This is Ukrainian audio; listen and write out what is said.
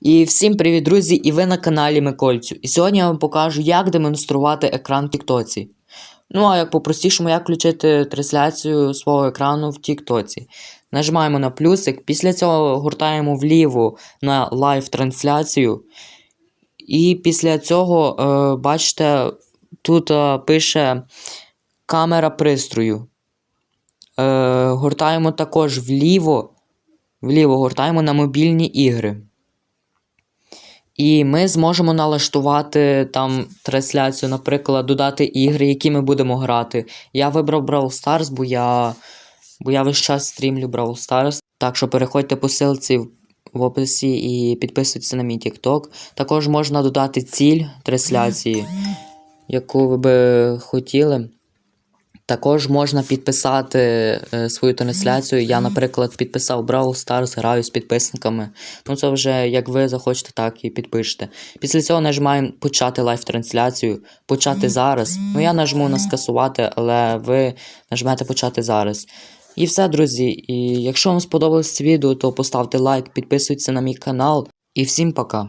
І всім привіт, друзі! І ви на каналі Микольцю. І сьогодні я вам покажу, як демонструвати екран в Тіктоці. Ну, а як по-простішому, як включити трансляцію свого екрану в Тіктоці. Нажимаємо на плюсик, після цього гуртаємо вліво на лайв-трансляцію. І після цього, е, бачите, тут е, пише камера пристрою. Е, гуртаємо також вліво. Вліво гуртаємо на мобільні ігри. І ми зможемо налаштувати там трансляцію, наприклад, додати ігри, які ми будемо грати. Я вибрав Brawl Stars, бо я, бо я весь час стрімлю Brawl Stars. Так що переходьте по ссылці в- в описі і підписуйтесь на мій TikTok. Також можна додати ціль трансляції, яку ви би хотіли. Також можна підписати е, свою трансляцію. Я, наприклад, підписав Brawl Stars, граю з підписниками. Ну, це вже як ви захочете, так і підпишете. Після цього нажимаємо почати лайв-трансляцію, почати зараз. Ну, я нажму на скасувати, але ви нажмете почати зараз. І все, друзі. І якщо вам сподобалось це відео, то поставте лайк, підписуйтесь на мій канал. І всім пока.